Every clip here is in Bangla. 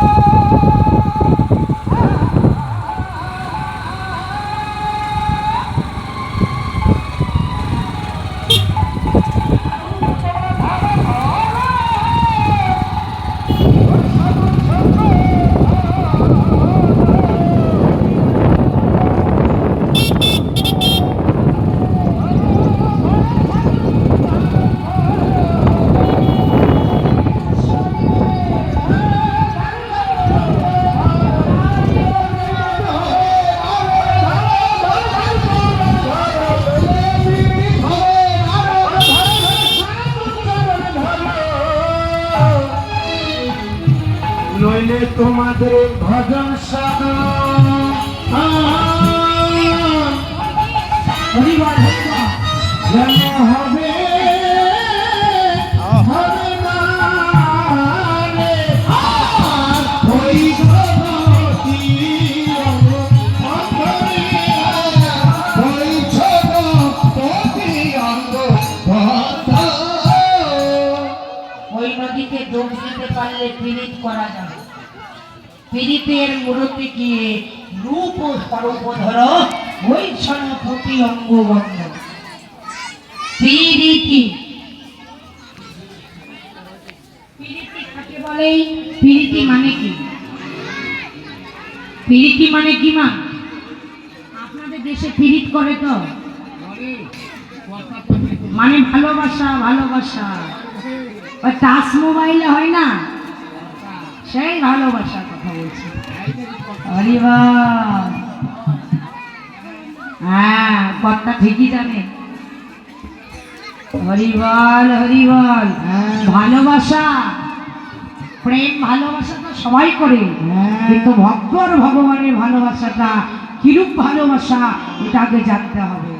Oh! নইলে তোমাদের ভজন সাধন। হবে নদীতে ডুব দিতে পারলে পীড়িত করা যাবে। পীড়িতের মূর্তি গিয়ে রূপ ও স্বরূপ ধরো ওই ছন প্রতি অঙ্গ বন্ধ পীড়িতি। পীড়িতি কাকে বলে? পীড়িতি মানে কি? পীড়িতি মানে কি মা? আপনাদের দেশে পীড়িত করে তো? মানে ভালোবাসা ভালোবাসা। ওই টাচ মোবাইলে হয় না? সেই ভালোবাসার কথা বলছি। হরিবল হ্যাঁ কথা ঠিকই জানে। হরিবল হরিবল ভালোবাসা, প্রেম ভালোবাসা তো সবাই করে। কিন্তু ভক্ত আর ভগবানের ভালোবাসাটা, কিরূপ ভালোবাসা এটা জানতে হবে।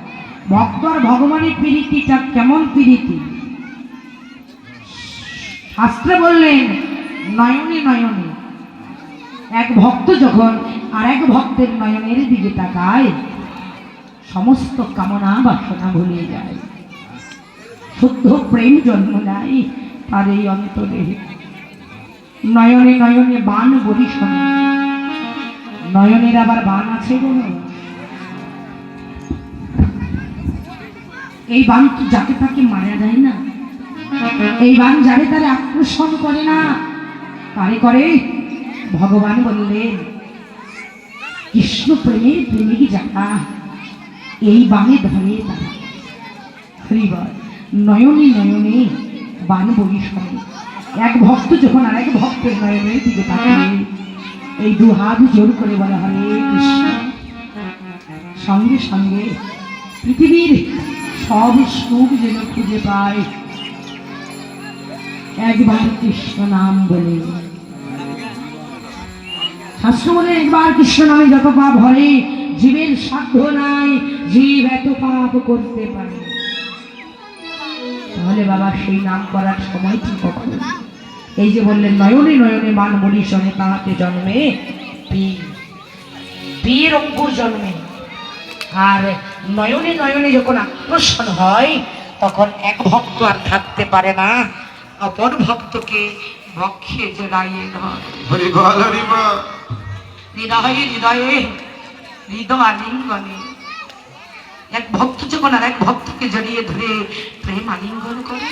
ভক্ত আর ভগবানের প্রীতিটা কেমন প্রীতি? শাস্ত্রে বললেন, নয়নে নয়নে। এক ভক্ত যখন আর এক ভক্তের নয়নের দিকে তাকায়, সমস্ত কামনা বাসনা ভুলে যায়। শুদ্ধ প্রেম জন্ম নেয় তার এই অন্তরে। নয়নে নয়নে বান বরিশনে নয়নের আবার বান আছে বলো এই বান কি যাকে তাকে মারা যায় না। এই বান যারে তারে আকর্ষণ করে না। কারে করে, ভগবান বললেন, কৃষ্ণ প্রেমের প্রেমিক যারা এই বানে ধরে তারা। হরিবল, নয়নে নয়নে বান বরিশনে এক ভক্ত যখন আর এক ভক্তের নয়নের দিকে তাকিয়ে এই দু হাত জোর করে বলা হরে কৃষ্ণ, সঙ্গে সঙ্গে পৃথিবীর সব সুখ যেন খুঁজে পায়। একবার কৃষ্ণ নাম বলে। শাস্ত্র বলে একবার কৃষ্ণ নামে যত পাপ হয় জীবের সাধ্য নাই, জীব এত পাপ করতে পারে। তাহলে বাবা সেই নাম করার সময় কি কখন? এই যে বললেন, নয়নে নয়নে মান মরিশনে তাহাতে জন্মে পীর অঙ্কুর জন্মে। আর নয়নে নয়নে যখন আকর্ষণ হয়, তখন এক ভক্ত আর থাকতে পারে না। অপর ভক্তকে বক্ষে জড়াইয়ে ধর। হৃদয়ে হৃদয়ে হৃদয় আলিঙ্গনে এক ভক্ত যখন আর এক ভক্তকে জড়িয়ে ধরে প্রেম আলিঙ্গন করে।